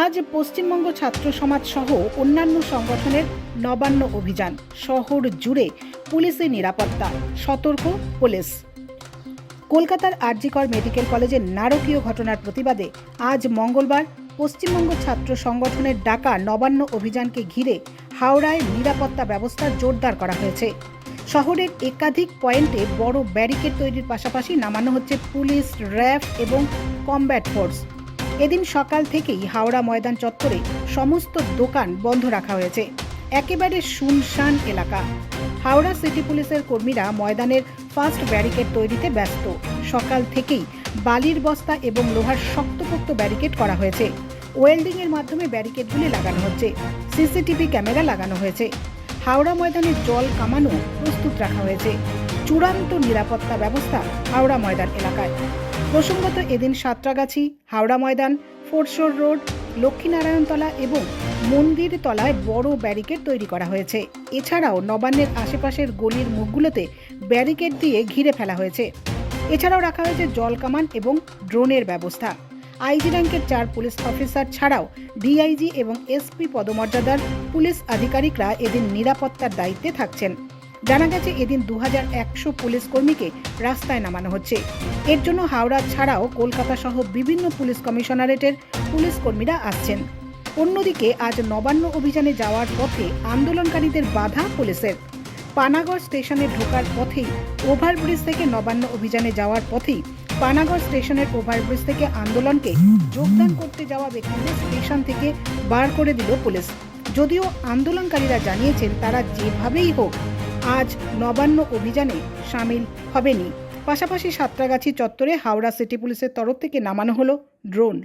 আজ পশ্চিমবঙ্গ ছাত্র সমাজ সহ অন্যান্য সংগঠনের নবান্ন অভিযান শহর জুড়ে পুলিশের নিরাপত্তা, সতর্ক পুলিশ। কলকাতার আরজিকর মেডিকেল কলেজের নারকীয় ঘটনার প্রতিবাদে আজ মঙ্গলবার পশ্চিমবঙ্গ ছাত্র সংগঠনের ডাকা নবান্ন অভিযানকে ঘিরে হাওড়ায় নিরাপত্তা ব্যবস্থা জোরদার করা হয়েছে। শহরের একাধিক পয়েন্টে বড় ব্যারিকেড তৈরির পাশাপাশি নামানো হচ্ছে পুলিশ র্যাব এবং কমব্যাট ফোর্স। এদিন সকাল থেকেই হাওড়া ময়দান চত্বরে সমস্ত দোকান বন্ধ রাখা হয়েছে। একেবারে শুনশান এলাকা। হাওড়া সিটি পুলিশের কর্মীরা ময়দানের ফার্স্ট ব্যারিকেড তৈরিতে ব্যস্ত। সকাল থেকেই বালির বস্তা এবং লোহার শক্তপোক্ত ব্যারিকেড করা হয়েছে। ওয়েল্ডিং এর মাধ্যমে ব্যারিকেডগুলি লাগানো হচ্ছে। সিসিটিভি ক্যামেরা লাগানো হয়েছে। হাওড়া ময়দানে জল কামানো প্রস্তুত রাখা হয়েছে। চূড়ান্ত নিরাপত্তা ব্যবস্থা হাওড়া ময়দান এলাকায়। প্রসঙ্গত এদিন সাঁতরাগাছি, হাওড়া ময়দান ফোরশোর রোড, লক্ষ্মীনারায়ণতলা এবং মন্দির তলায় বড় ব্যারিকেড তৈরি করা হয়েছে। এছাড়াও নবান্নের আশেপাশের গলির মুখগুলোতে ব্যারিকেড দিয়ে ঘিরে ফেলা হয়েছে। এছাড়াও রাখা হয়েছে জল কামান এবং ড্রোনের ব্যবস্থা। আইজি র্যাঙ্কের চার পুলিশ অফিসার ছাড়াও ডিআইজি এবং এসপি পদমর্যাদার পুলিশ আধিকারিকরা এদিন নিরাপত্তার দায়িত্বে থাকছেন। জানা গেছে এদিন দু একশো পুলিশ কর্মীকে রাস্তায় নামানো হচ্ছে। এর জন্য হাওড়া ছাড়াও কলকাতা সহ বিভিন্ন পুলিশ কমিশনারেটের পুলিশ কর্মীরা আসছেন। অন্যদিকে আজ নবান্ন অভিযানে যাওয়ার পথে আন্দোলনকারীদের বাধা পুলিশের। পানাগড় স্টেশনে ঢোকার পথেই ওভারব্রিজ থেকে নবান্ন অভিযানে যাওয়ার পথেই পানাগড় স্টেশনের ওভারব্রিজ থেকে আন্দোলনকে যোগদান করতে যাওয়া ব্যক্তিদের স্টেশন থেকে বার করে দিল পুলিশ। যদিও আন্দোলনকারীরা জানিয়েছেন তারা যেভাবেই হোক আজ নবান্ন অভিযানে সামিল হবেনি। পাশাপাশি সাতরাগাছি চত্বরে হাওড়া সিটি পুলিশের তরফ থেকে নামানো হলো ড্রোন।